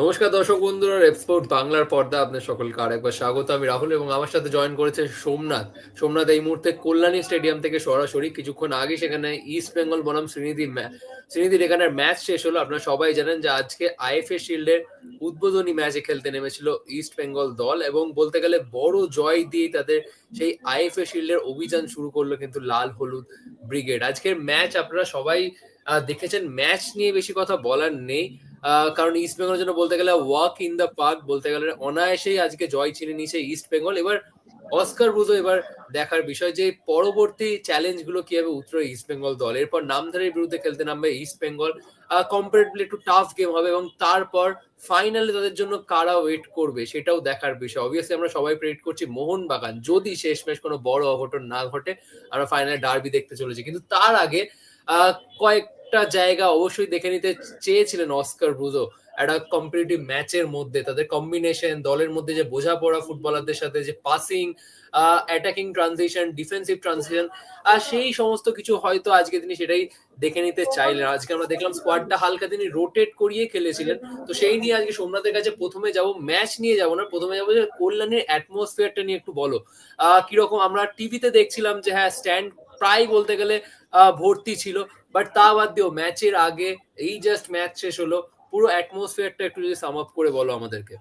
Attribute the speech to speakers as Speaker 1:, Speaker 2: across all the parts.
Speaker 1: নমস্কার দর্শক বন্ধুরা রেপস্পোর্ট বাংলার পর্দা আপনার সকলকে আরেকবার স্বাগত। আমি রাহুল এবং আমার সাথে জয়েন করেছে সোমনাথ। সোমনাথ এই মুহূর্তে কল্যাণী স্টেডিয়াম থেকে সরাসরি, কিছুক্ষণ আগে সেখানে ইস্ট বেঙ্গল বনাম শ্রীনিধি শ্রীনিধির এখানে ম্যাচ শেষ হলো। আপনারা সবাই জানেন যে আজকে আইএফএ শিল্ডের উদ্বোধনী ম্যাচে খেলতে নেমেছিল ইস্ট বেঙ্গল দল এবং বলতে গেলে বড় জয় দিয়ে তাদের সেই আইএফএ শিল্ডের অভিযান শুরু করল কিন্তু লাল হলুদ ব্রিগেড। আজকের ম্যাচ আপনারা সবাই দেখেছেন। ম্যাচ নিয়ে বেশি কথা বলার নেই। কারণ ইস্ট বেঙ্গলের জন্য বলতে গেলে ওয়াক ইন দ্য পার্ক বলতে গেলে অনায়াসেই আজকে জয় ছিনে নিয়েছে ইস্ট বেঙ্গল এবার অস্কার ব্রুজো এবার দেখার বিষয় যে পরবর্তী চ্যালেঞ্জগুলো কীভাবে উত্তরে ইস্ট বেঙ্গল দল। এরপর নামধারীর বিরুদ্ধে খেলতে নামবে ইস্ট বেঙ্গল কম্পারেটিভলি একটু টাফ গেম হবে এবং তারপর ফাইনালে তাদের জন্য কারা ওয়েট করবে সেটাও দেখার বিষয়। অবভিয়াসলি আমরা সবাই প্রেডিক্ট করছি মোহনবাগান। যদি শেষ শেষমেশ কোনো বড় অঘটন না ঘটে আমরা ফাইনালে ডার্বি দেখতে চলেছি। কিন্তু তার আগে আহ, কয়েকটা জায়গা অবশ্যই দেখে নিতে চেয়েছিলেন অস্কার ব্রুজো একটা কম্পিটিটিভ ম্যাচের মধ্যে তাদের কম্বিনেশন দলের মধ্যে যে বোঝাপড়া ফুটবলারদের সাথে যে passing attacking transition defensive transition আর সেই সমস্ত কিছু হয়তো আজকে তিনি সেটাই দেখে নিতে চাইলেন। আজকে আমরা দেখলাম স্কোয়াডটা হালকা তিনি রোটেট করিয়ে খেলেছিলেন। তো সেই নিয়ে আজকে সোমনাথের কাছে প্রথমে যাব ম্যাচ নিয়ে যাব না প্রথমে যাব যে কল্যাণের অ্যাটমসফিয়ারটা নিয়ে একটু বলো। আহ, কীরকম আমরা টিভিতে দেখছিলাম যে হ্যাঁ স্ট্যান্ড প্রায় বলতে গেলে ভর্তি ছিল। বাট তা বাদ দিয়েও ম্যাচের আগে এই জাস্ট ম্যাচ শেষ হলো। পুরো অ্যাটমসফিয়ারটা একটু যদি সাম আপ করে বলো আমাদেরকে।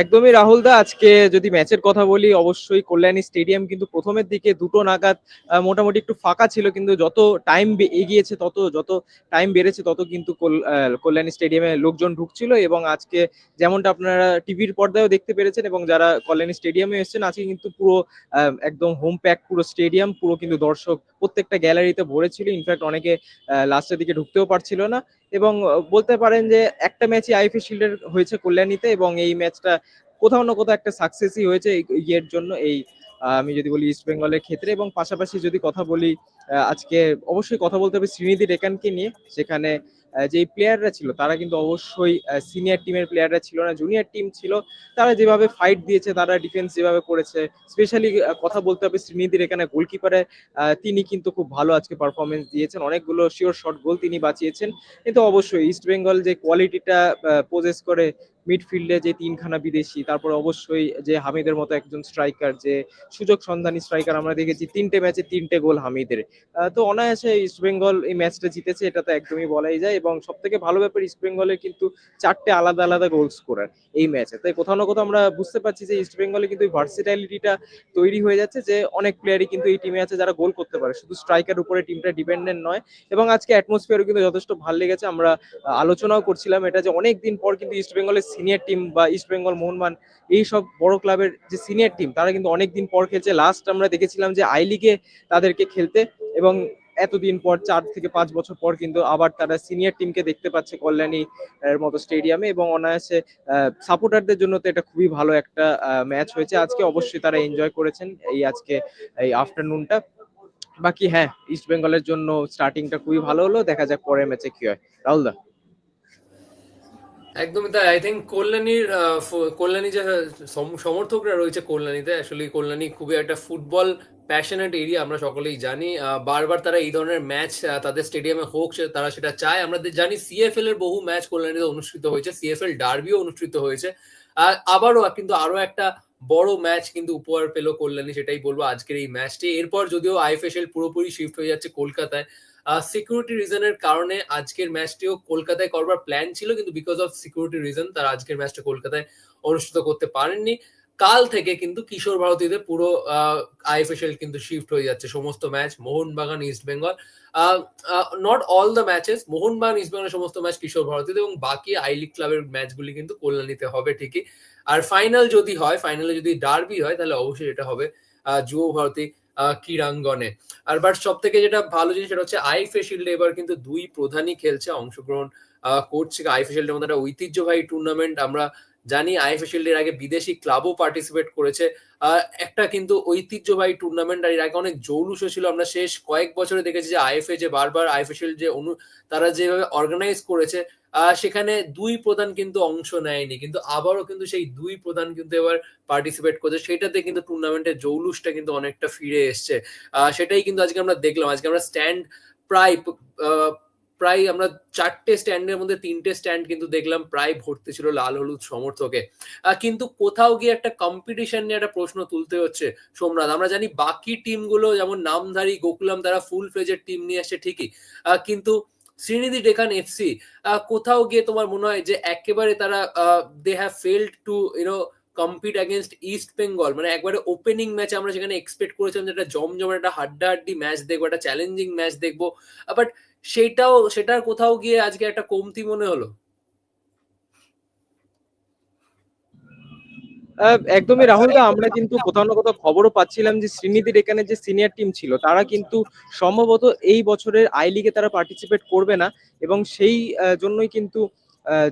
Speaker 2: একদমই রাহুল দা, আজকে যদি ম্যাচের কথা বলি, অবশ্যই কল্যাণী স্টেডিয়াম কিন্তু প্রথমের দিকে দুটো নাগাদ মোটামুটি একটু ফাঁকা ছিল, কিন্তু যত টাইম এগিয়েছে, তত, যত টাইম বেড়েছে, তত কিন্তু কল- কল্যাণী স্টেডিয়ামে লোকজন ঢুকছিল এবং আজকে যেমনটা আপনারা টিভির পর্দায়ও দেখতে পেরেছেন এবং যারা কল্যাণী স্টেডিয়ামে এসেছেন, আজকে কিন্তু পুরো একদম হোম প্যাক পুরো স্টেডিয়াম, পুরো কিন্তু দর্শক প্রত্যেকটা গ্যালারিতে ভরে ছিল ইনফ্যাক্ট অনেকে লাস্টের দিকে ঢুকতেও পারছিল না। এবং বলতে পারেন যে একটা ম্যাচই আইফি শিল্ডের হয়েছে কল্যাণীতে এবং এই ম্যাচটা কোথাও না কোথাও একটা সাকসেসই হয়েছে ইয়ের জন্য এই আমি যদি বলি ইস্ট বেঙ্গলের ক্ষেত্রে এবং পাশাপাশি যদি কথা বলি আজকে অবশ্যই কথা বলতে হবে শ্রীনিধি রেকানকে নিয়ে সেখানে যে প্লেয়াররা ছিল, তারা কিন্তু অবশ্যই সিনিয়র টিমের প্লেয়াররা ছিল না জুনিয়র টিম ছিল। তারা যেভাবে ফাইট দিয়েছে, তারা ডিফেন্স যেভাবে করেছে স্পেশালি কথা বলতে হবে শ্রীনিধির এখানে গোলকিপারে তিনি কিন্তু খুব ভালো আজকে পারফরমেন্স দিয়েছেন। অনেকগুলো শিওর শট গোল তিনি বাঁচিয়েছেন। কিন্তু অবশ্যই ইস্ট বেঙ্গল যে কোয়ালিটিটা পোজেস করে মিডফিল্ডে যে তিনখানা বিদেশি, তারপর অবশ্যই যে হামিদের মতো একজন স্ট্রাইকার যে সুযোগ সন্ধানী স্ট্রাইকার আমরা দেখেছি, তিনটে ম্যাচে তিনটে গোল হামিদের। তো অনায়াসে ইস্ট বেঙ্গল এই ম্যাচটা জিতেছে, এটা তো একদমই বলাই যায় এবং সব থেকে ভালো ব্যাপার ইস্ট বেঙ্গলের কিন্তু চারটে আলাদা আলাদা গোল স্কোরার এই ম্যাচে তাই কোথাও না কোথাও আমরা বুঝতে পারছি যে ইস্ট বেঙ্গলে কিন্তু ভার্সিটালিটিটা তৈরি হয়ে যাচ্ছে, যে অনেক প্লেয়ারই কিন্তু এই টিমে আছে যারা গোল করতে পারে। শুধু স্ট্রাইকার উপরে টিমটা ডিপেন্ডেন্ট নয় এবং আজকে অ্যাটমসফিয়ারও কিন্তু যথেষ্ট ভালো লেগেছে। আমরা আলোচনাও করছিলাম এটা যে অনেক দিন পর কিন্তু ইস্ট বেঙ্গলের সিনিয়র টিম বা ইস্ট বেঙ্গল মোহনবান এই সব বড় ক্লাবের যে সিনিয়র টিম তারা কিন্তু অনেক দিন পর খেলছে। লাস্ট আমরা দেখেছিলাম যে আই লিগে তাদেরকে খেলতে এবং এতদিন পর চার থেকে পাঁচ বছর পর কিন্তু আবার তারা সিনিয়র টিমকে দেখতে পাচ্ছে কল্যাণী এর মতো স্টেডিয়ামে এবং অনায়াসে সাপোর্টারদের জন্য তো এটা খুবই ভালো একটা ম্যাচ হয়েছে। আজকে অবশ্যই তারা এনজয় করেছেন এই আজকে, এই আফটারনুনটা বাকি হ্যাঁ ইস্ট বেঙ্গলের জন্য স্টার্টিংটা খুবই ভালো হলো। দেখা যাক পরের ম্যাচে কি হয়। রাহুল দা।
Speaker 1: একদমই তাই। আই থিঙ্ক কল্যাণীর কল্যাণী যে সমর্থকরা রয়েছে কল্যাণীতে আসলে কল্যাণী খুবই একটা ফুটবল প্যাশনেট এরিয়া আমরা সকলেই জানি। বারবার তারা এই ধরনের ম্যাচ তাদের স্টেডিয়ামে হোক তারা সেটা চায়। আমরা জানি সিএফএল এর বহু ম্যাচ কল্যাণীতে অনুষ্ঠিত হয়েছে সিএফএল ডার্বিও অনুষ্ঠিত হয়েছে। আবারও, কিন্তু আরও একটা বড় ম্যাচ কিন্তু উপহার পেল কল্যাণী, সেটাই বলব আজকের এই ম্যাচটি এরপর যদিও আইএফএসএল পুরোপুরি শিফট হয়ে যাচ্ছে কলকাতায় সিকিউরিটি রিজনের কারণে আজকের ম্যাচটিও কলকাতায় করবার প্ল্যান ছিল, কিন্তু বিকজ অফ সিকিউরিটি রিজন তারা আজকের ম্যাচটা কলকাতায় অনুষ্ঠিত করতে পারেননি। কাল থেকে কিন্তু কিশোর ভারতীতে পুরো আইএফএসএল কিন্তু শিফট হয়ে যাচ্ছে, সমস্ত match Mohun Bagan East Bengal not all the matches Mohun Bagan East বেঙ্গলের সমস্ত ম্যাচ কিশোর ভারতীতে এবং বাকি আই লিগ ক্লাবের ম্যাচগুলি কিন্তু কল্যাণীতে হবে ঠিকই। আর ফাইনাল যদি হয় ফাইনালে যদি ডার্বি হয়, তাহলে অবশ্যই এটা হবে যুব ভারতী ক্রীড়াঙ্গনে। আর বাট সব থেকে যেটা ভালো জিনিস সেটা হচ্ছে আইফে শিল্ডে এবার কিন্তু দুই প্রধানই খেলছে, অংশগ্রহণ করছে আইফে শিল্ডের মধ্যে একটা ঐতিহ্যবাহী টুর্নামেন্ট আমরা জানি আইএফএ শিল্ডের আগে বিদেশি ক্লাবও পার্টিসিপেট করেছে। একটা কিন্তু ঐতিহ্যবাহী টুর্নামেন্ট আর এর আগে অনেক জৌলুস ছিল। আমরা শেষ কয়েক বছরে দেখেছি যে আইএফএ যে বারবার, আইএফএ শিল্ড যে অনু, তারা যেভাবে অর্গানাইজ করেছে সেখানে দুই প্রধান কিন্তু অংশ নেয়নি। কিন্তু আবারও কিন্তু সেই দুই প্রধান কিন্তু এবার পার্টিসিপেট করছে। সেটাতে কিন্তু টুর্নামেন্টের জৌলুসটা কিন্তু অনেকটা ফিরে এসছে। সেটাই কিন্তু আজকে আমরা দেখলাম। আজকে আমরা স্ট্যান্ড প্রায় প্রায় আমরা চারটে স্ট্যান্ডের মধ্যে তিনটে স্ট্যান্ড কিন্তু দেখলাম, প্রায় ভর্তি ছিল লাল হলুদ সমর্থকে। কিন্তু কোথাও গিয়ে একটা কম্পিটিশন নিয়ে একটা প্রশ্ন তুলতে হচ্ছে সোমনাথ। আমরা জানি বাকি টিমগুলো যেমন নামধারী গোকুলাম, তারা ফুল ফ্লেজের টিম নিয়ে আসছে ঠিকই। কিন্তু শ্রীনিধি ডেকান এফসি কোথাও গিয়ে তোমার মনে হয় যে একেবারে তারা they have failed to you know compete against East Bengal মানে একবারে ওপেনিং ম্যাচ আমরা সেখানে এক্সপেক্ট করেছিলাম যে একটা জমজমাট, একটা হাড্ডাহাড্ডি ম্যাচ দেখব, একটা চ্যালেঞ্জিং ম্যাচ দেখব। বাট সেটাও সেটার কোথাও গিয়ে আজকে একটা কমতি মনে হলো?
Speaker 2: একদমই রাহুল দা, আমরা কিন্তু কোথাও না কোথাও খবরও পাচ্ছিলাম যে শ্রীনিধির এখানে যে সিনিয়র টিম ছিল, তারা কিন্তু সম্ভবত এই বছরের আই লিগে তারা পার্টিসিপেট করবে না এবং সেই জন্যই কিন্তু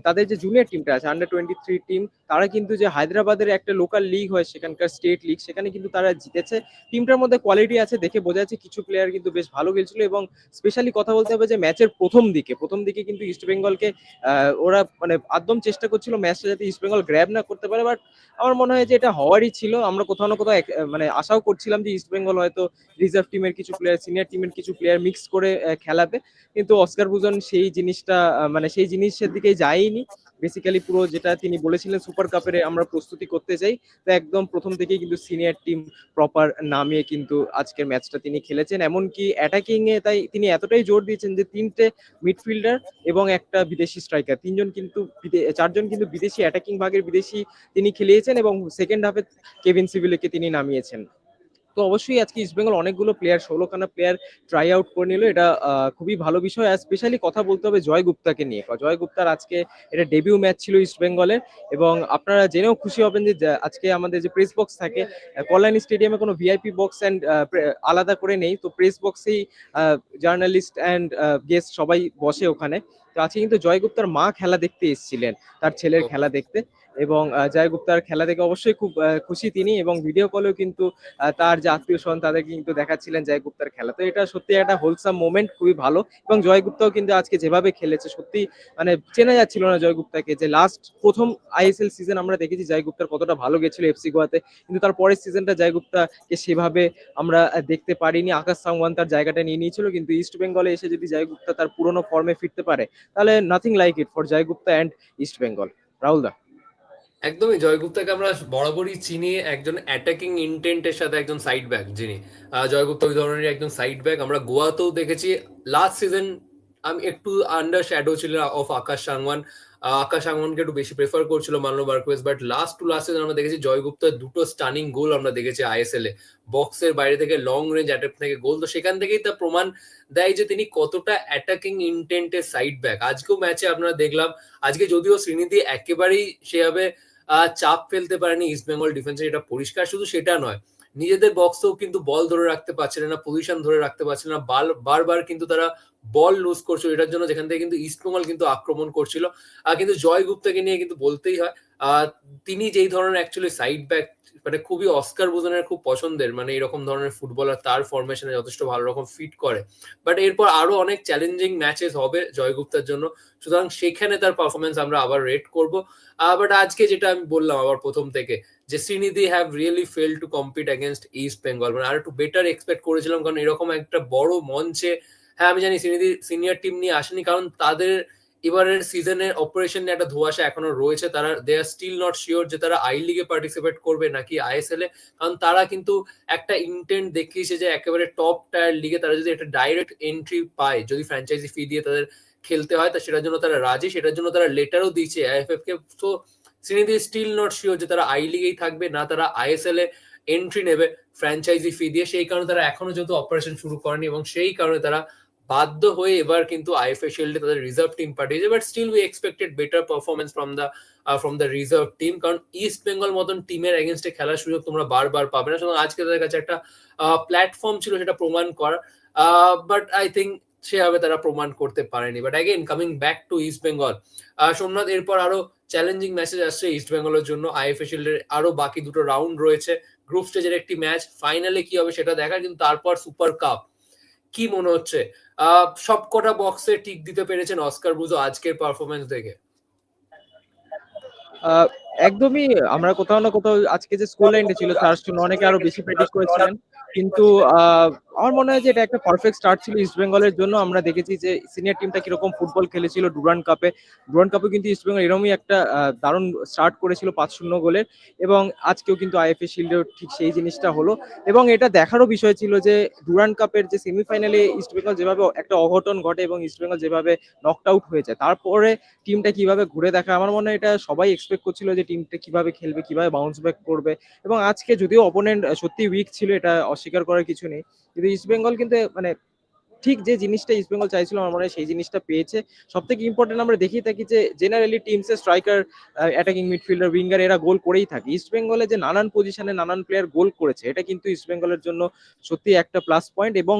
Speaker 2: তাদের যে জুনিয়র টিমটা আছে আন্ডার টোয়েন্টি থ্রি টিম তারা কিন্তু যে হায়দ্রাবাদের একটা লোকাল লিগ হয় সেখানকার স্টেট লিগ সেখানে কিন্তু তারা জিতেছে। টিমটার মধ্যে কোয়ালিটি আছে দেখে বোঝা যাচ্ছে কিছু প্লেয়ার কিন্তু বেশ ভালো খেলছিল এবং স্পেশালি কথা বলতে হবে যে ম্যাচের প্রথম দিকে প্রথম দিকে কিন্তু ইস্ট বেঙ্গলকে আহ, ওরা মানে একদম চেষ্টা করছিল ম্যাচটা যাতে ইস্ট বেঙ্গল গ্র্যাব না করতে পারে বাট আমার মনে হয় যে এটা হওয়ারই ছিল। আমরা কোথাও না কোথাও মানে আশাও করছিলাম যে ইস্ট বেঙ্গল হয়তো রিজার্ভ টিমের কিছু প্লেয়ার সিনিয়র টিমের কিছু প্লেয়ার মিক্স করে খেলাবে। কিন্তু অস্কার বুজন সেই জিনিসটা মানে সেই জিনিসের দিকে যায়নি। বেসিক্যালি পুরো যেটা তিনি বলেছিলেন সুপার কাপের আমরা প্রস্তুতি করতে চাই। তো একদম প্রথম থেকেই কিন্তু সিনিয়র টিম প্রপার নামিয়ে কিন্তু আজকের ম্যাচটা তিনি খেলেছেন। এমনকি অ্যাটাকিং এ তাই তিনি এতটাই জোর দিয়েছেন যে তিনটে মিডফিল্ডার এবং একটা বিদেশি স্ট্রাইকার তিনজন কিন্তু চারজন কিন্তু বিদেশি অ্যাটাকিং ভাগের বিদেশি তিনি খেলিয়েছেন এবং সেকেন্ড হাফে কেভিন সিভিলকে তিনি নামিয়েছেন। তো অবশ্যই আজকে ইস্টবেঙ্গল অনেকগুলো প্লেয়ার ষোলোখানা প্লেয়ার ট্রাই আউট করে নিল। এটা খুবই ভালো বিষয়। আর স্পেশালি কথা বলতে হবে জয় গুপ্তাকে নিয়ে। জয় গুপ্তার আজকে এটা ডেবিউ ম্যাচ ছিল ইস্টবেঙ্গলের এবং আপনারা জেনেও খুশি হবেন যে আজকে আমাদের যে প্রেস বক্স থাকে কল্যাণী স্টেডিয়ামে কোনো ভিআইপি বক্স অ্যান্ড আলাদা করে নেই। তো প্রেস বক্সেই জার্নালিস্ট অ্যান্ড গেস্ট সবাই বসে ওখানে। তো আজকে কিন্তু জয় গুপ্তার মা খেলা দেখতে এসেছিলেন তার ছেলের খেলা দেখতে এবং জয় গুপ্তার খেলা দেখে অবশ্যই খুব খুশি তিনি এবং ভিডিও কলেও কিন্তু তার যে আত্মীয় স্বজন তাদেরকে কিন্তু দেখাচ্ছিলেন জয় গুপ্তার খেলা। তো এটা সত্যি একটা হোলসাম মোমেন্ট খুবই ভালো এবং জয় গুপ্তাও কিন্তু আজকে যেভাবে খেলেছে সত্যি মানে চেনা যাচ্ছিল না জয় গুপ্তাকে যে লাস্ট প্রথম আইএসএল সিজন আমরা দেখেছি জয় গুপ্তার কতটা ভালো গেছিল এফসি গোয়াতে কিন্তু তার পরের সিজনটা জয় গুপ্তাকে সেভাবে আমরা দেখতে পারিনি। আকাশ সাংওয়ান তার জায়গাটা নিয়ে নিয়েছিল কিন্তু ইস্ট বেঙ্গলে এসে যদি জয় গুপ্তা তার পুরনো ফর্মে ফিরতে পারে তাহলে nothing like it for Joy Gupta and East Bengal Rahul da?
Speaker 1: একদমই জয় গুপ্তাকে আমরা বরাবরই চিনি একজন অ্যাটাকিং ইন্টেন্টের সাথে একজন সাইড ব্যাক যিনি। আহ, জয় গুপ্তা ওই ধরনের একজন সাইড ব্যাক আমরা গোয়াতেও দেখেছি লাস্ট সিজন আমি একটু আন্ডার শ্যাডো ছিল অফ আকাশ সাংওয়ান। আকাশ সাংওয়ানকে একটু বেশি প্রেফার করছিল Manolo Marquez but last two last আমরা দেখেছি জয় গুপ্তার দুটো স্টানিং গোল আমরা দেখেছি আইএসএল এ। বক্সের বাইরে থেকে লং রেঞ্জ অ্যাটাক থেকে গোল তো সেখান থেকেই তার প্রমাণ দেয় যে তিনি কতটা অ্যাটাকিং ইন্টেন্টের সাইড ব্যাক আজকেও ম্যাচে আপনারা দেখলাম, আজকে যদিও শ্রীনিধি একেবারেই সেভাবে চাপ ফেলতে পারেনি ইস্ট বেঙ্গল ডিফেন্সে এটা পরিষ্কার শুধু সেটা নয়, নিজেদের বক্সেও কিন্তু বল ধরে রাখতে পারছিলেন না পজিশন ধরে রাখতে পারছিলেন না বারবার কিন্তু তারা বল লুজ করছিল এটার জন্য যেখান থেকে কিন্তু ইস্ট বেঙ্গল কিন্তু আক্রমণ করছিল। আর কিন্তু জয় গুপ্তাকে নিয়ে কিন্তু বলতেই হয়। আহ, তিনি যেই ধরনের অ্যাকচুয়ালি সাইড ব্যাক মানে খুবই অস্কার বুজনের খুব পছন্দের মানে এরকম ধরনের ফুটবলার তার ফরমেশনে যথেষ্ট ভালো রকম ফিট করে। বাট এরপর আরও অনেক চ্যালেঞ্জিং ম্যাচেস হবে জয় গুপ্তার জন্য। সুতরাং সেখানে তার পারফরমেন্স আমরা আবার রেট করব। বাট আজকে যেটা আমি বললাম আবার প্রথম থেকে যে Sreenidi have really fail to compete against East Bengal মানে আর একটু বেটার এক্সপেক্ট করেছিলাম কারণ এরকম একটা বড় মঞ্চে হ্যাঁ আমি জানি সিনিয়র টিম নিয়ে আসেনি, কারণ তাদের এবারের সিজনের অপারেশন নিয়ে একটা ধোয়াশা এখনও রয়েছে। তারা they are still not sure যে তারা আই লিগে পার্টিসিপেট করবে নাকি আইএসএল এ। কারণ তারা কিন্তু একটা ইন্টেন্ট দেখিয়েছে যে একেবারে টপ টায়ার লিগে তারা যদি একটা ডাইরেক্ট এন্ট্রি পায়, যদি ফ্র্যাঞ্চাইজি ফি দিয়ে তাদের খেলতে হয়, তা সেটার জন্য তারা রাজি, সেটার জন্য তারা লেটারও দিয়েছে আইএফএফ কে। তো শ্রীনিধি স্টিল নট শিওর যে তারা আই লিগেই থাকবে না, তারা আইএসএল এ এন্ট্রি নেবে ফ্র্যাঞ্চাইজি ফি দিয়ে। সেই কারণে তারা এখনও যেহেতু অপারেশন শুরু করেনি এবং সেই কারণে তারা বাধ্য হয়ে এবার কিন্তু আইএফএ শিল্ডে তাদের রিজার্ভ টিম পাঠিয়েছে but still we expected better performance from the from the reserve team কারণ ইস্ট বেঙ্গল মতন টিমের এগেনস্টে খেলার সুযোগ তোমরা বারবার পাবে না। সুতরাং আজকে তাদের কাছে একটা প্ল্যাটফর্ম ছিল সেটা প্রমাণ করার বাট আই থিঙ্ক সেভাবে তারা প্রমাণ করতে পারেনি। But again coming back to East Bengal Somnath, এরপর আরও চ্যালেঞ্জিং মেসেজ আসছে ইস্ট বেঙ্গলের জন্য। আইএফএ শিল্ডের আরও বাকি দুটো রাউন্ড রয়েছে। গ্রুপ স্টেজের একটি ম্যাচ ফাইনালে কি হবে সেটা দেখার কিন্তু তারপর সুপার কাপ কি মনে হচ্ছে? আহ সব কটা বক্সে টিক দিতে পেরেছেন অস্কার বুজো আজকের পারফরমেন্স দেখে।
Speaker 2: একদমই, আমরা কোথাও না কোথাও আজকে যে স্কোর লাইনটা ছিল জন্য অনেকে আরও বেশি প্রেডিক্ট করেছিলেন। কিন্তু আমার মনে হয় যে এটা একটা পারফেক্ট স্টার্ট ছিল ইস্ট বেঙ্গলের জন্য। আমরা দেখেছি যে সিনিয়র টিমটা কীরকম ফুটবল খেলেছিল ডুরান কাপে ডুরান কাপে কিন্তু ইস্ট বেঙ্গল এরকমই একটা দারুণ স্টার্ট করেছিল পাঁচ শূন্য গোলের এবং আজকেও কিন্তু আইএফএ শিল্ডেও ঠিক সেই জিনিসটা হলো। এবং এটা দেখারও বিষয় ছিল যে ডুরান কাপের যে সেমিফাইনালে ইস্ট বেঙ্গল যেভাবে একটা অঘটন ঘটে এবং ইস্ট বেঙ্গল যেভাবে নকড আউট হয়ে যায় তারপরে টিমটা কীভাবে ঘুরে দেখা, আমার মনে হয় এটা সবাই এক্সপেক্ট করছিল যে টিমটা কীভাবে খেলবে, কীভাবে বাউন্স ব্যাক করবে? এবং আজকে যদিও অপোনেন্ট সত্যি উইক ছিল, এটা অস্বীকার করার কিছু নেই। কিন্তু ইস্ট বেঙ্গল কিন্তু মানে ঠিক যে জিনিসটা ইস্টবেঙ্গল চাইছিল আমার মনে হয় সেই জিনিসটা পেয়েছে। সব থেকে ইম্পর্টেন্ট আমরা দেখেই থাকি যে জেনারেলি টিমসের স্ট্রাইকার অ্যাটাকিং মিডফিল্ডার উইঙ্গার এরা গোল করেই থাকে। ইস্টবেঙ্গলে যে নানান পজিশনে নানান প্লেয়ার গোল করেছে, এটা কিন্তু ইস্টবেঙ্গলের জন্য সত্যি একটা প্লাস পয়েন্ট এবং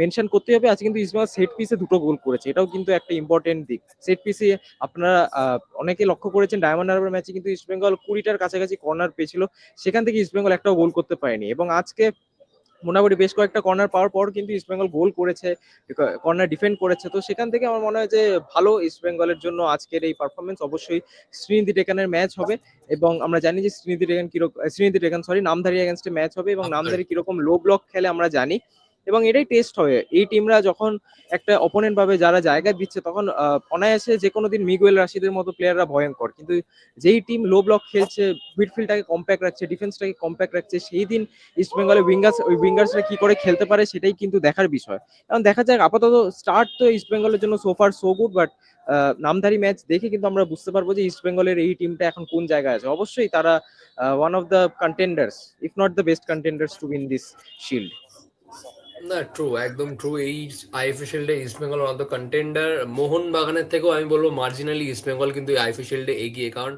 Speaker 2: মেনশন করতে হবে, আজকে কিন্তু ইস্ট বেঙ্গল সেট পিসে দুটো গোল করেছে, এটাও কিন্তু একটা ইম্পর্টেন্ট দিক। সেট পিসে আপনারা অনেকে লক্ষ্য করেছেন ডায়মন্ড হারবার ম্যাচে কিন্তু ইস্টবেঙ্গল কুড়িটার কাছাকাছি কর্নার পেয়েছিল, সেখান থেকে ইস্টবেঙ্গল একটাও গোল করতে পারেনি এবং আজকে মোটামুটি বেশ কয়েকটা কর্নার পাওয়ার পর কিন্তু ইস্টবেঙ্গল গোল করেছে কর্নার ডিফেন্ড করেছে। তো সেখান থেকে আমার মনে হয় যে ভালো ইস্টবেঙ্গলের জন্য আজকের এই পারফরমেন্স অবশ্যই শ্রীনিধি টেকানের ম্যাচ হবে এবং আমরা জানি যে শ্রীনিধি টেকান কীরকম শ্রীনিধি টেকান সরি নামধারী এগেনস্টে ম্যাচ হবে এবং নামধারী কীরকম লো ব্লক খেলে আমরা জানি। এবং এটাই টেস্ট হয় এই টিমরা যখন একটা অপোনেন্ট পাবে যারা জায়গা দিচ্ছে, তখন অনায়াসে যে কোনো দিন মিগুয়েল রাশিদের মতো প্লেয়াররা ভয়ঙ্কর। কিন্তু যেই টিম লো ব্লক খেলছে মিডফিল্ডটাকে কম্প্যাক্ট রাখছে ডিফেন্সটাকে কম্প্যাক্ট রাখছে, সেই দিন ইস্ট বেঙ্গলের উইঙ্গার্স ওই উইঙ্গার্সরা কি করে খেলতে পারে সেটাই কিন্তু দেখার বিষয়। এখন দেখা যাক, আপাতত স্টার্ট তো ইস্ট বেঙ্গলের জন্য so far so good but Namdhari match দেখে কিন্তু আমরা বুঝতে পারব যে ইস্ট বেঙ্গলের এই টিমটা এখন কোন জায়গায় আছে। অবশ্যই তারা one of the contenders if not the best contenders to win this shield
Speaker 1: না ট্রু একদম ট্রু এই আইএফএ শিল্ডে ইস্ট বেঙ্গল অন কন্টেন্ডার মোহন বাগানের থেকেও আমি বলব মার্জিনালি ইস্ট বেঙ্গল কিন্তু আইএফএ শিল্ডে এগিয়ে। কারণ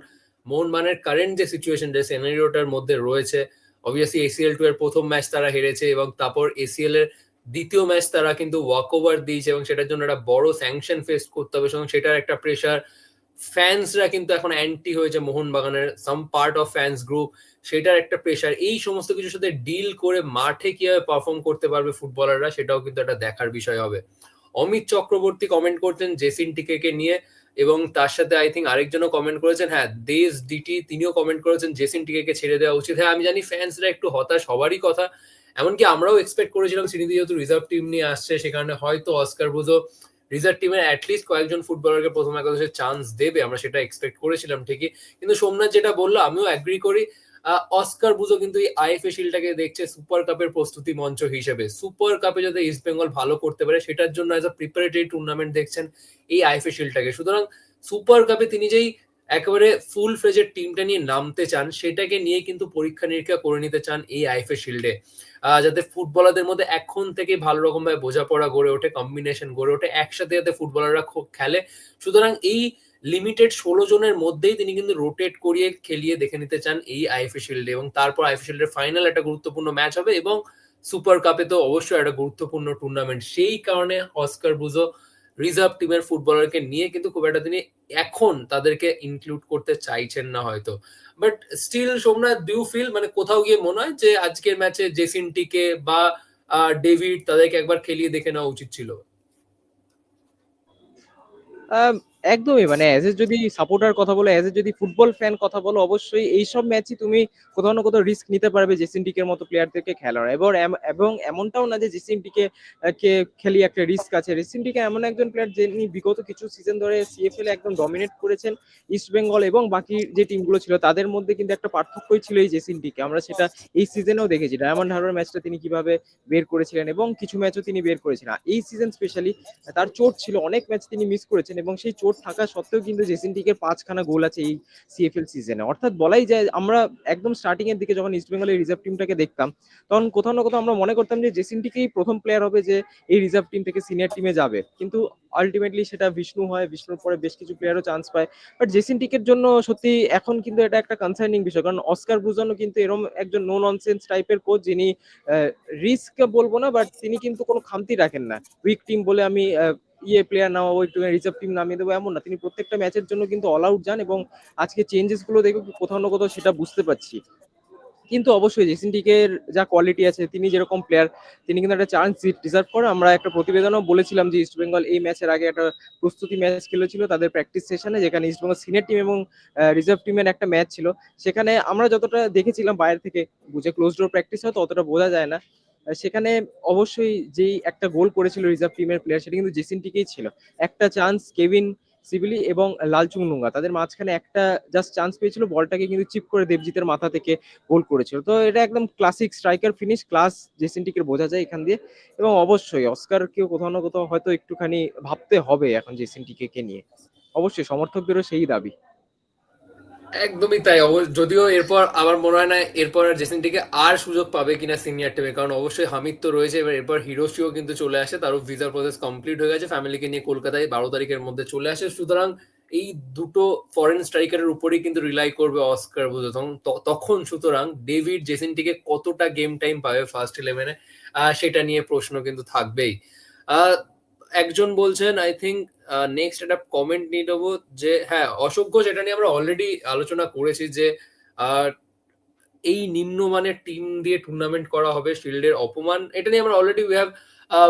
Speaker 1: মোহন বাগানের কারেন্ট যে সিচুয়েশন যে সিনারিওটার মধ্যে রয়েছে অবভিয়াসলি এসিএল টু এর প্রথম ম্যাচ তারা হেরেছে এবং তারপর এসিএল এর দ্বিতীয় ম্যাচ তারা কিন্তু ওয়াক ওভার দিয়েছে এবং সেটার জন্য একটা বড় স্যাংশন ফেস করতে হবে এবং সেটার একটা প্রেশার ফ্যান্সরা কিন্তু এখন অ্যান্টি হয়েছে মোহন বাগানের some part of fans group সেটার একটা প্রেশার এই সমস্ত কিছুর সাথে ডিল করে মাঠে কীভাবে পারফর্ম করতে পারবে ফুটবলাররা সেটাও কিন্তু একটা দেখার বিষয় হবে। অমিত চক্রবর্তী কমেন্ট করছেন জেসিন টিকেকে নিয়ে, এবং তার সাথে আই থিঙ্ক আরেকজনও কমেন্ট করেছেন হ্যাঁ দেশ ডিটি তিনিও কমেন্ট করেছেন জেসিন টিকেকে ছেড়ে দেওয়া উচিত। হ্যাঁ আমি জানি ফ্যান্সরা একটু হতাশ হবারই কথা, এমনকি আমরাও এক্সপেক্ট করেছিলাম শ্রীনিধি যেহেতু রিজার্ভ টিম নিয়ে আসছে, সেখানে হয়তো অস্কার বুঝো রিজার্ভ টিমের অ্যাটলিস্ট কয়েকজন ফুটবলারকে প্রথম একাদশে চান্স দেবে, আমরা সেটা এক্সপেক্ট করেছিলাম ঠিকই। কিন্তু সোমনাথ যেটা বলল, আমিও অ্যাগ্রি করি। অস্কার বুঝো কিন্তু এই আইএফএ শিলটাকে দেখছে সুপার কাপের প্রস্তুতি মঞ্চ হিসেবে। সুপার কাপে যাতে ইস্ট বেঙ্গল ভালো করতে পারে, সেটার জন্য অ্যাজ আ প্রিপারেটরি টুর্নামেন্ট দেখছেন এই আইএফএ শিলটাকে। সুতরাং সুপার কাপে তিনি যেই একেবারে ফুল ফ্লেজের টিমটা নিয়ে নামতে চান, সেটাকে নিয়ে কিন্তু পরীক্ষা নিরীক্ষা করে নিতে চান এই আইএফএ শিল্ডে যাতে ফুটবলারদের মধ্যে এখন থেকে ভালো রকম ভাবে বোঝাপড়া গড়ে ওঠে কম্বিনেশন গড়ে ওঠে, একসাথে যাতে ফুটবলাররা খুব খেলে। সুতরাং এই লিমিটেড ষোলো জনের মধ্যেই তিনি কিন্তু রোটেট করিয়ে খেলিয়ে দেখে নিতে চান এই আইএফএ শিল্ডে এবং তারপর আইএফএ শিল্ডের ফাইনাল একটা গুরুত্বপূর্ণ ম্যাচ হবে এবং সুপার কাপে তো অবশ্যই একটা গুরুত্বপূর্ণ টুর্নামেন্ট সেই কারণে অস্কার বুজো রিজার্ভ টিমের ফুটবলারকে নিয়ে কিন্তু খুব একটা তিনি এখন তাদেরকে ইনক্লুড করতে চাইছেন না হয়তো। But still Somnath do feel মানে কোথাও গিয়ে মনে হয় যে আজকের ম্যাচে জেসিনটিকে বা ডেভিড তাদেরকে একবার খেলিয়ে দেখে নেওয়া উচিত ছিল?
Speaker 2: আম, একদমই মানে অ্যাজ এ যদি সাপোর্টার কথা বলো অ্যাজ এ যদি ফুটবল ফ্যান কথা বলো অবশ্যই এইসব ম্যাচই তুমি কোথাও না কোথাও রিস্ক নিতে পারবে জেসিন টিকের মতো প্লেয়ারদেরকে খেলার। এবং এম- এবং এমনটাও না যে জেসিন আহ, কে খেলি একটা রিস্ক আছে। জেসিন টিকে এমন একজন প্লেয়ার যিনি বিগত কিছু সিজন ধরে সিএফএল একদম ডমিনেট করেছেন ইস্ট বেঙ্গল এবং বাকি যে টিমগুলো ছিল তাদের মধ্যে কিন্তু একটা পার্থক্যই ছিল এই জেসিন টিকে আমরা সেটা এই সিজনেও দেখেছি। ডায়মন্ড হারবার ম্যাচটা তিনি কীভাবে বের করেছিলেন এবং কিছু ম্যাচও তিনি বের করেছিলেন এই সিজন স্পেশালি তার চোট ছিল অনেক ম্যাচ তিনি মিস করেছেন এবং সেই চোট থাকা সত্ত্বেও কিন্তু জেসিন টিকের পাঁচখানা গোল আছে এই সিএফএল সিজনে অর্থাৎ বলাই যায়, আমরা একদম স্টার্টিং এর দিকে যখন ইস্ট বেঙ্গলের রিজার্ভ টিমটাকে দেখতাম, তখন কোথাও না কোথাও আমরা মনে করতাম যে জেসিনটিকেই প্রথম প্লেয়ার হবে যে এই রিজার্ভ টিম থেকে সিনিয়র টিমে যাবে। কিন্তু আলটিমেটলি সেটা বিষ্ণু হয় বিষ্ণুর পরে বেশ কিছু প্লেয়ারও চান্স পায়। বাট জেসিন টিকের জন্য সত্যি এখন কিন্তু এটা একটা কনসার্নিং বিষয়, কারণ অস্কার ব্রুজনও কিন্তু এরকম একজন নো ননসেন্স টাইপের কোচ যিনি রিস্ক বলব না বাট তিনি কিন্তু কোনো খামতি রাখেন না। উইক টিম বলে আমি ইয়ে প্লেয়ার নামাবো একটু রিজার্ভ টিম নামিয়ে দেবো, এমন না। তিনি প্রত্যেকটা ম্যাচের জন্য কিন্তু অল আউট যান এবং আজকে চেঞ্জেসগুলো দেখে কোথাও না কোথাও সেটা বুঝতে পারছি। কিন্তু অবশ্যই জেসিনটিকের যা কোয়ালিটি আছে, তিনি যেরকম প্লেয়ার তিনি কিন্তু একটা চান্স ডিজার্ভ করে। আমরা একটা প্রতিবেদনও বলেছিলাম যে ইস্ট বেঙ্গল এই ম্যাচের আগে একটা প্রস্তুতি ম্যাচ খেলেছিল তাদের প্র্যাকটিস সেশনে যেখানে ইস্ট বেঙ্গল সিনিয়র টিম এবং রিজার্ভ টিমের একটা ম্যাচ ছিল। সেখানে আমরা যতটা দেখেছিলাম বাইরে থেকে বুঝে ক্লোজ ডোর প্র্যাকটিস হয় ততটা বোঝা যায় না। সেখানে অবশ্যই যেই একটা গোল করেছিল রিজার্ভ টিমের প্লেয়ার সেটা কিন্তু জেসিনটিকেই ছিল। একটা চান্স কেভিন সিবিলি এবং লালচুং নুঙ্গা তাদের মাঝখানে একটা জাস্ট চান্স পেয়েছিল, বলটাকে কিন্তু চিপ করে দেবজিতের মাথা থেকে গোল করেছিল। তো এটা একদম ক্লাসিক স্ট্রাইকার ফিনিশ ক্লাস জেসিনটিকের বোঝা যায় এখান দিয়ে। এবং অবশ্যই অস্কারকেও কোথাও না কোথাও হয়তো একটুখানি ভাবতে হবে এখন জেসিনটিকে নিয়ে। অবশ্যই সমর্থকদেরও সেই দাবি।
Speaker 1: একদমই তাই। যদিও এরপর আমার মনে হয় না এরপর জেসিনটিকে আর সুযোগ পাবে কিনা সিনিয়র টিমে কারণ অবশ্যই হামিদ তো রয়েছে, এবার এরপর হিরোশিও কিন্তু চলে আসে, তারও ভিসার প্রসেস কমপ্লিট হয়ে গেছে ফ্যামিলিকে নিয়ে কলকাতায় বারো তারিখের মধ্যে চলে আসে। সুতরাং এই দুটো ফরেন স্ট্রাইকারের উপরেই কিন্তু রিলাই করবে অস্কার বুঝো তখন সুতরাং ডেভিড জেসিনটিকে কতটা গেম টাইম পাবে ফার্স্ট ইলেভেনে সেটা নিয়ে প্রশ্ন কিন্তু থাকবেই। একজন বলছেন আই থিঙ্ক নেক্সট একটা কমেন্ট নিয়ে নেব যে হ্যাঁ অশোক ঘোষ, এটা নিয়ে আমরা অলরেডি আলোচনা করেছি যে এই নিম্নমানের টিম দিয়ে টুর্নামেন্ট করা হবে শিল্ডের অপমান, এটা নিয়ে আমরা already we have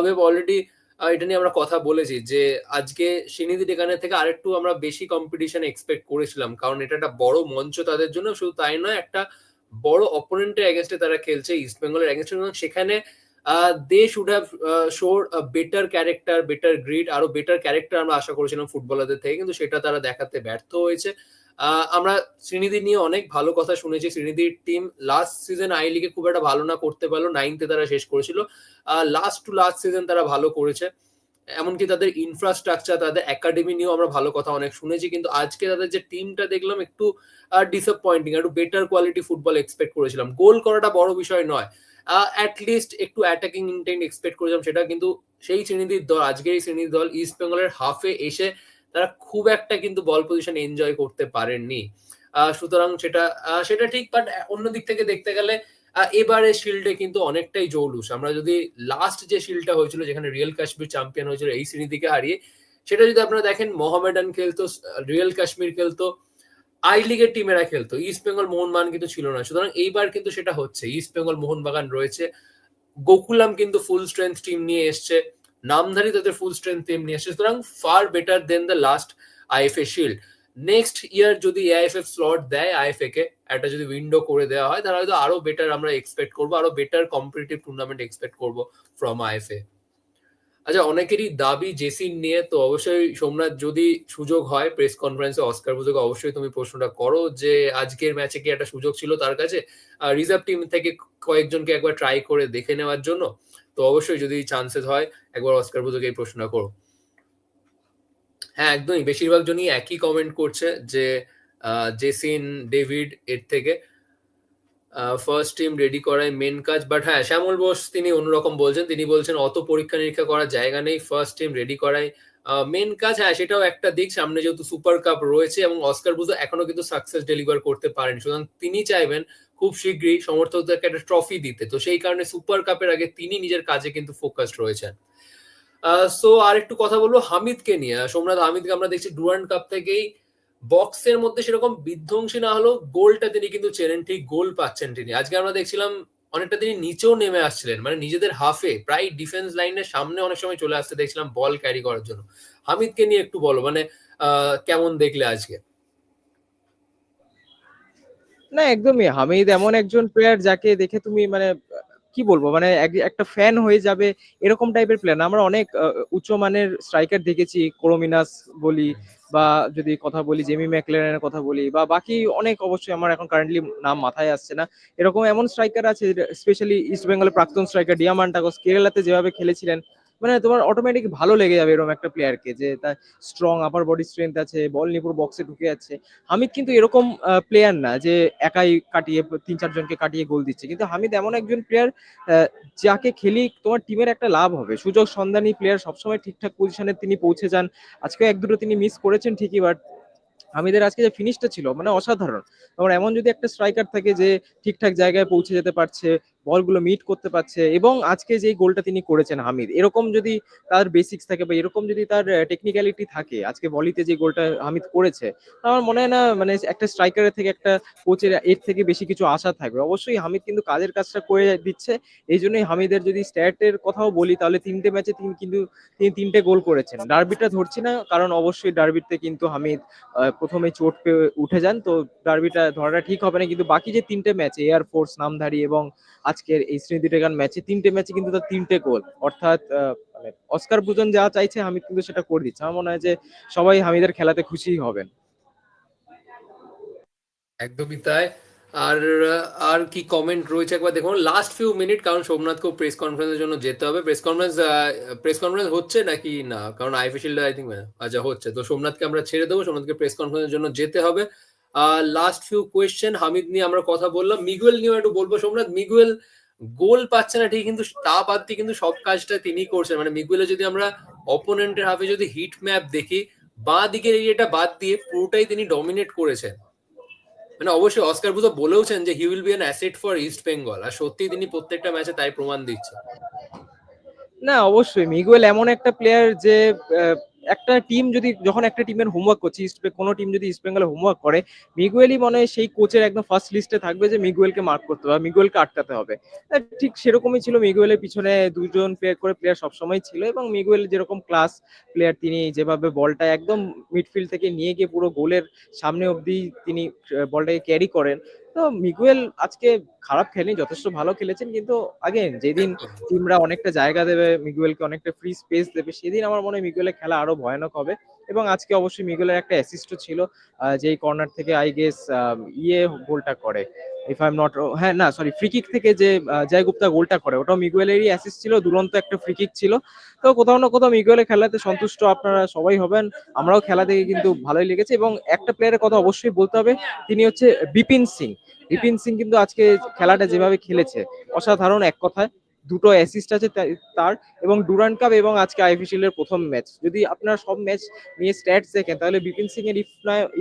Speaker 1: we have already এটা নিয়ে আমরা কথা বলেছি যে, আজকে সিনিদি ডেকানের থেকে আরেকটু আমরা বেশি কম্পিটিশন এক্সপেক্ট করেছিলাম, কারণ এটা একটা বড় মঞ্চ তাদের জন্য, শুধু তাই নয়, একটা বড় অপোনেন্টের এগেনস্টে তারা খেলছে ইস্ট বেঙ্গলের এগেনস্টে they should have shown better character better grit আরও বেটার ক্যারেক্টার আমরা আশা করেছিলাম ফুটবলারদের থেকে, কিন্তু সেটা তারা দেখাতে ব্যর্থ হয়েছে। আমরা শ্রীনিধি নিয়ে অনেক ভালো কথা শুনেছি। শ্রীনিধির টিম লাস্ট সিজন আই লিগে খুব একটা ভালো না করতে পারল নাইনথে তারা শেষ করেছিল। লাস্ট টু লাস্ট সিজন তারা ভালো করেছে। এমনকি তাদের ইনফ্রাস্ট্রাকচার তাদের একাডেমি নিয়েও আমরা ভালো কথা অনেক শুনেছি, কিন্তু আজকে তাদের যে টিমটা দেখলাম একটু ডিসঅ্যাপয়েন্টিং একটু বেটার কোয়ালিটি ফুটবল এক্সপেক্ট করেছিলাম। গোল করাটা বড় বিষয় নয়। লিস্ট একটু অ্যাটাকিং ইন্টেন্ট এক্সপেক্ট করেছিলাম সেটা, কিন্তু সেই শ্রেণির দল, আজকের এই শ্রেণির দল ইস্ট বেঙ্গলের হাফে এসে তারা খুব একটা কিন্তু বল পজিশন এনজয় করতে পারেননি। সুতরাং সেটা সেটা ঠিক বাট অন্য দিক থেকে দেখতে গেলে এবারে শিল্ডে কিন্তু অনেকটাই জৌলুস আমরা যদি লাস্ট যে শিল্ডটা হয়েছিল, যেখানে রিয়েল কাশ্মীর চ্যাম্পিয়ন হয়েছিল, এই শ্রেণি থেকে হারিয়ে, সেটা যদি আপনারা দেখেন মোহামেডান খেলতো রিয়েল কাশ্মীর খেলতো আই লিগের টিমেরা খেলতো। ইস্ট বেঙ্গল মোহনবাগান কিন্তু ছিল না। সুতরাং এইবার কিন্তু সেটা হচ্ছে। ইস্ট বেঙ্গল মোহনবাগান রয়েছে। গোকুলাম কিন্তু ফুল স্ট্রেংথ টিম নিয়ে এসছে। নামধারী তাদের ফুল স্ট্রেংথ টিম নিয়ে এসছে। সুতরাং far better than the last IFA shield next year যদি এআইএফএফ স্লট দেয় আইএফএ কে, একটা যদি উইন্ডো করে দেওয়া হয়, তাহলে হয়তো আরও বেটার আমরা এক্সপেক্ট করব, আরও বেটার কম্পিটিটিভ টুর্নামেন্ট এক্সপেক্ট করব ফ্রম আইএফএ আচ্ছা অনেকেরই দাবি জেসিন নিয়ে, তো অবশ্যই সোমনাথ যদি সুযোগ হয় প্রেস কনফারেন্সে অস্কার বুঝোকে অবশ্যই তুমি প্রশ্নটা করো যে, আজকের ম্যাচে কি একটা সুযোগ ছিল তার কাছে? রিজার্ভ টিম থেকে কয়েকজনকে একবার ট্রাই করে দেখে নেওয়ার জন্য, তো অবশ্যই যদি চান্সেস হয়, একবার অস্কার বুঝোকে এই প্রশ্নটা করো। হ্যাঁ একদমই। বেশিরভাগ জনই একই কমেন্ট করছে যে জেসিন, ডেভিড এর থেকে ফার্স্ট টিম রেডি করাই মেন কাজ। বাট হ্যাঁ শ্যামল বোস তিনি অন্যরকম বলছেন। তিনি বলছেন, অত পরীক্ষা নিরীক্ষা করার জায়গা নেই। ফার্স্ট টিম রেডি করাই মেন কাজ। হ্যাঁ সেটাও একটা দিক। সামনে যেহেতু সুপার কাপ রয়েছে এবং অস্কার বুজো এখনও কিন্তু সাকসেস ডেলিভার করতে পারেনি। সুতরাং তিনি চাইবেন খুব শীঘ্রই সমর্থকদেরকে একটা ট্রফি দিতে। তো সেই কারণে সুপার কাপের আগে তিনি নিজের কাজে কিন্তু ফোকাসড রয়েছেন। সো আর একটু কথা বলব হামিদকে নিয়ে। সোমনাথ হামিদকে আমরা দেখছি ডুরান্ড কাপ থেকেই বক্সের মধ্যে সেরকম বিধ্বংসী না হলেও গোলটা তিনি কিন্তু চেনেন, ঠিক গোল পাচ্ছেন তিনি। আজকে আমরা দেখছিলাম অনেকটা তিনি নিচেও নেমে আসছিলেন মানে নিজেদের হাফে প্রায় ডিফেন্স লাইনের সামনে অনেক সময় চলে আসতে দেখছিলাম বল ক্যারি করার জন্য। হামিদকে নিয়ে একটু বলো মানে কেমন দেখলে আজকে?
Speaker 2: না, একদমই। হামিদ এমন একজন প্লেয়ার যাকে দেখে তুমি মানে কি বলব মানে এক- একটা ফ্যান হয়ে যাবে এরকম টাইপের প্লেয়ার আমরা অনেক উচ্চমানের স্ট্রাইকার দেখেছি কোরোমিনাস বলি বা যদি কথা বলি জেমি ম্যাকলেনের কথা বলি বা বাকি অনেক অবশ্যই আমার এখন কারেন্টলি নাম মাথায় আসছে না। এরকম এমন স্ট্রাইকার আছে স্পেশালি ইস্ট বেঙ্গলের প্রাক্তন স্ট্রাইকার ডিয়ামান্টাগোস কেরালাতে যেভাবে খেলেছিলেন মানে তোমার অটোমেটিক ভালো লেগে যাবে এরকম একটা প্লেয়ারকে যে তার স্ট্রং আপার বডি স্ট্রেংথ আছে বল নিয়ে পুরো বক্সে ঢুকে যাচ্ছে। হামিদ কিন্তু এরকম প্লেয়ার না, যে একাই কাটিয়ে, তিন চারজনকে কাটিয়ে গোল দিচ্ছে। কিন্তু হামিদ এমন একজন প্লেয়ার যাকে খেলি তোমার টিমের একটা লাভ হবে। সুযোগ সন্ধানী প্লেয়ার সবসময় ঠিকঠাক পজিশনে তিনি পৌঁছে যান। আজকে এক দুটো তিনি মিস করেছেন ঠিকই বাট হামিদের আজকে যে ফিনিশটা ছিল মানে অসাধারণ। তোমার এমন যদি একটা স্ট্রাইকার থাকে যে ঠিকঠাক জায়গায় পৌঁছে যেতে পারছে বলগুলো মিট করতে পারছে এবং আজকে যেই গোলটা তিনি করেছেন হামিদ, এরকম যদি তার বেসিক্স থাকে বা এরকম যদি তার টেকনিক্যালিটি থাকে, আজকে বলিতে যে গোলটা হামিদ করেছে আমার মনে হয় না মানে একটা স্ট্রাইকারের থেকে একটা কোচের এর থেকে বেশি কিছু আশা থাকবে। অবশ্যই হামিদ কিন্তু কাজের কাজটা করে দিচ্ছে, এই জন্যই হামিদের যদি স্ট্যাটের কথাও বলি, তাহলে তিনটে ম্যাচে তিনি কিন্তু, তিনি তিনটে গোল করেছেন। ডার্বিটা ধরছি না, কারণ অবশ্যই ডার্বিতে কিন্তু হামিদ প্রথমে চোট পেয়ে উঠে যান, তো ডার্বিটা ধরাটা ঠিক হবে না, কিন্তু বাকি যে তিনটে ম্যাচ এয়ার ফোর্স নামধারী এবং আজকের এই শ্রীনিধি টেগান ম্যাচে, তিনটে ম্যাচে কিন্তু তার তিনটে গোল। অর্থাৎ মানে অস্কার ভুজন যা চাইছে, হামিদ কিন্তু সেটা করে দিচ্ছে। আমার মনে হয় যে সবাই হামিদের খেলাতে খুশি হবেন।
Speaker 1: একদমই তাই। আর আর কি কমেন্ট রয়েছে একবার দেখুন। লাস্ট ফিউ মিনিট কারণ সোমনাথকেও প্রেস কনফারেন্সের জন্য যেতে হবে। প্রেস কনফারেন্স প্রেস কনফারেন্স হচ্ছে নাকি না? কারণ আইফি শিল্ডে আই থিঙ্ক আচ্ছা হচ্ছে। তো সোমনাথকে আমরা ছেড়ে দেবো। সোমনাথকে প্রেস কনফারেন্সের জন্য যেতে হবে। লাস্ট ফিউ কোয়েশ্চেন হামিদ নিয়ে আমরা কথা বললাম। মিগুয়েল নিয়ে একটু বলব সোমনাথ, মিগুয়েল গোল পাচ্ছে না ঠিক কিন্তু তা বাদ দিয়ে কিন্তু সব কাজটা তিনি করছেন। মানে মিগুয়েলে যদি আমরা অপোনেন্টের হাফে যদি হিট ম্যাপ দেখি, বাঁ দিকের এরিয়াটা বাদ দিয়ে পুরোটাই তিনি ডমিনেট করেছেন। মানে অবশ্যই অস্কার বুঝো বলেওছেন যে he will be an asset for East Bengal আর সত্যি তিনি প্রত্যেকটা ম্যাচে তাই প্রমাণ দিচ্ছে
Speaker 2: না, অবশ্যই। মিগুয়েল এমন একটা প্লেয়ার যে একটা টিম যদি, যখন একটা টিমের হোমওয়ার্ক করছে ইস্ট কোনো টিম যদি ইস্ট বেঙ্গলে হোমওয়ার্ক করে মিগুয়েলই মনে হয় সেই কোচের একদম ফার্স্ট লিস্টে থাকবে যে মিগুয়েলকে মার্ক করতে হবে মিগুয়েলকে আটকাতে হবে। ঠিক সেরকমই ছিল মিগুয়েলের পিছনে দুজন প্লেয়ার করে প্লেয়ার সবসময় ছিল এবং মিগুয়েল যেরকম ক্লাস প্লেয়ার তিনি যেভাবে বলটা একদম মিডফিল্ড থেকে নিয়ে গিয়ে পুরো গোলের সামনে অবধি তিনি বলটাকে ক্যারি করেন তো মিগুয়েল আজকে খারাপ খেলেনি, যথেষ্ট ভালো খেলেছেন, কিন্তু আগেন যেদিন টিমরা অনেকটা জায়গা দেবে, মিগুয়েলকে অনেকটা ফ্রি স্পেস দেবে, সেদিন আমার মনে হয় মিগুয়েলের খেলা আরও ভয়ানক হবে এবং আজকে অবশ্যই মিগুয়েলের একটা অ্যাসিস্টও ছিল যেই কর্নার থেকে আই গেস ইয়ে গোলটা করে। ইফ আই এম নট হ্যাঁ না সরি ফ্রি কিক থেকে যে জয় গুপ্তা গোলটা করে, ওটাও মিগুয়েলেরই অ্যাসিস্ট ছিল, দুরন্ত একটা ফ্রি কিক ছিল। তো কোথাও না কোথাও মিগুয়েলের খেলাতে সন্তুষ্ট আপনারা সবাই হবেন, আমরাও খেলা দেখে কিন্তু ভালোই লেগেছে এবং একটা প্লেয়ারের কথা অবশ্যই বলতে হবে, তিনি হচ্ছে বিপিন সিং। বিপিন সিং কিন্তু আজকে খেলাটা যেভাবে খেলেছে, অসাধারণ এক কথায়। দুটো অ্যাসিস্ট আছে তার এবং ডুরান্ড কাপ এবং আজকে আইপি শিল্ডের প্রথম ম্যাচ যদি আপনারা সব ম্যাচ নিয়ে স্ট্যাটস দেখেন, তাহলে বিপিন সিং এর if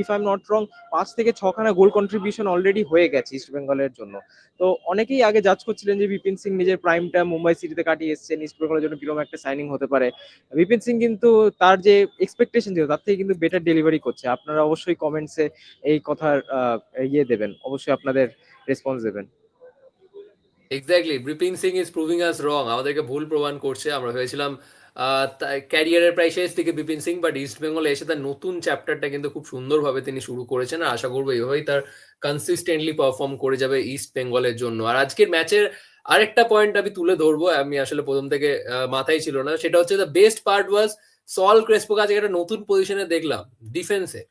Speaker 2: if I am not wrong পাঁচ থেকে ছখানা গোল কন্ট্রিবিউশন অলরেডি হয়ে গেছে ইস্ট বেঙ্গলের জন্য। তো অনেকেই আগে জাজ করছিলেন যে বিপিন সিং নিজের প্রাইমটা মুম্বাই সিটিতে কাটিয়ে এসেছেন ইস্ট বেঙ্গলের জন্য কীরকম একটা সাইনিং হতে পারে। বিপিন সিং কিন্তু তার যে এক্সপেকটেশন ছিল, তার থেকে কিন্তু বেটার ডেলিভারি করছে। আপনারা অবশ্যই কমেন্টসে এই কথার ইয়ে দেবেন। অবশ্যই আপনাদের রেসপন্স দেবেন।
Speaker 1: Exactly Bipin Singh is proving us wrong আমাদেরকে ভুল প্রমাণ করছে। আমরা ভেবেছিলাম ক্যারিয়ারের প্রায় শেষ থেকে বিপিন সিং বাট ইস্ট বেঙ্গলে এসে তার নতুন চ্যাপ্টারটা কিন্তু খুব সুন্দরভাবে তিনি শুরু করেছেন। আর আশা করব এভাবেই তার কনসিস্টেন্টলি পারফর্ম করে যাবে ইস্ট বেঙ্গলের জন্য। আর আজকের ম্যাচের আরেকটা পয়েন্ট আমি তুলে ধরবো। আমি আসলে প্রথম থেকে মাথায় ছিল না। সেটা হচ্ছে the best part was Saul ক্রেসপোকে আজকে একটা নতুন পজিশনে দেখলাম ডিফেন্সে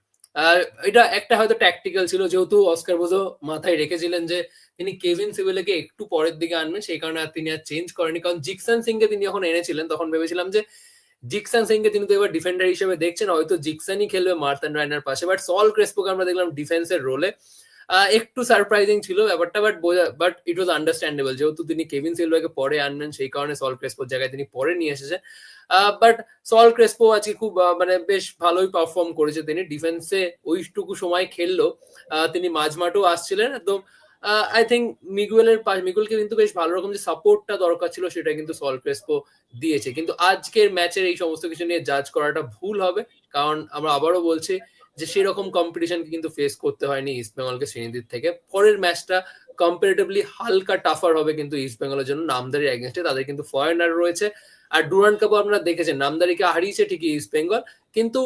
Speaker 1: এটা একটা হয়তো ট্যাকটিক্যাল ছিল, যেহেতু অস্কার বোঝো মাথায় রেখেছিলেন যে তিনি কেভিন সিভিলকে একটু পরের দিকে আনবেন, সেই কারণে আর তিনি আর চেঞ্জ করেনি কারণ জিকসান সিংকে তিনি যখন এনেছিলেন, তখন ভেবেছিলাম যে জিকসান সিংকে তিনি তো এবার ডিফেন্ডার হিসেবে দেখছেন, হয়তো জিকসানই খেলবে মার্তান রায়নার পাশে। বাট সল ক্রেসপোকে আমরা দেখলাম ডিফেন্সের রোলে একটু সারপ্রাইজিং ছিল ব্যাপারটা বাট বোঝা বাট ইট ওয়াজ আন্ডারস্ট্যান্ডেবল যেহেতু তিনি কেভিন সিলভাকে পরে আনবেন সেই কারণে সল ক্রেসপোর জায়গায় তিনি পরে নিয়ে এসেছেন বাট সল ক্রেসপো আজকে খুব মানে বেশ ভালোই পারফর্ম করেছে তিনি। ডিফেন্সে ওইটুকু সময় খেললো। তিনি মাঝমাঠেও আসছিলেন। একদম আই থিঙ্ক মিগুয়েলের পাশ মিগুয়েলকে কিন্তু বেশ ভালো রকম যে সাপোর্টটা দরকার ছিল, সেটা কিন্তু সল ক্রেসপো দিয়েছে। কিন্তু আজকের ম্যাচের এই সমস্ত কিছু নিয়ে জাজ করাটা ভুল হবে। কারণ আমরা আবারও বলছি যে সেরকম কম্পিটিশনকে কিন্তু ফেস করতে হয়নি ইস্ট বেঙ্গলকে থেকে। পরের ম্যাচটা কম্পারেটিভলি হালকা টাফার হবে কিন্তু ইস্ট বেঙ্গলের জন্য। নামদারির এগেনস্টে তাদের কিন্তু ফরেনার রয়েছে। আর ডুরান্ড কাপও আপনারা দেখেছেন, নামদারিকে হারিয়েছে ঠিকই ইস্ট বেঙ্গল কিন্তু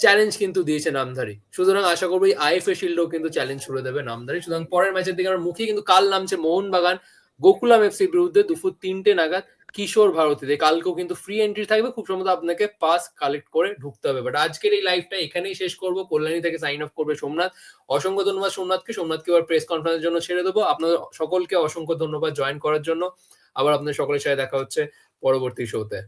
Speaker 1: চ্যালেঞ্জ কিন্তু দিয়েছে নামধারী সুতরাং আশা করব এই আইএফএ শিল্ডও কিন্তু চ্যালেঞ্জ ছুড়ে দেবে নামধারী সুতরাং পরের ম্যাচের দিকে আমরা মুখে কিন্তু কাল নামছে মোহনবাগান। গোকুলাম এফসির বিরুদ্ধে দুপুর তিনটে নাগাদ। কিশোর ভারতীতে কালকেও কিন্তু ফ্রি এন্ট্রি থাকবে। খুব সম্ভবত আপনাকে পাস কালেক্ট করে ঢুকতে হবে। বাট আজকের এই লাইভটা এখানেই শেষ করব। কল্যাণী থেকে সাইন অফ করবে সোমনাথ। অসংখ্য ধন্যবাদ সোমনাথকে। সোমনাথকে এবার প্রেস কনফারেন্সের জন্য ছেড়ে দেবো। আপনাদের সকলকে অসংখ্য ধন্যবাদ জয়েন করার জন্য। আবার আপনাদের সকলের সাথে দেখা হচ্ছে পরবর্তী শোতে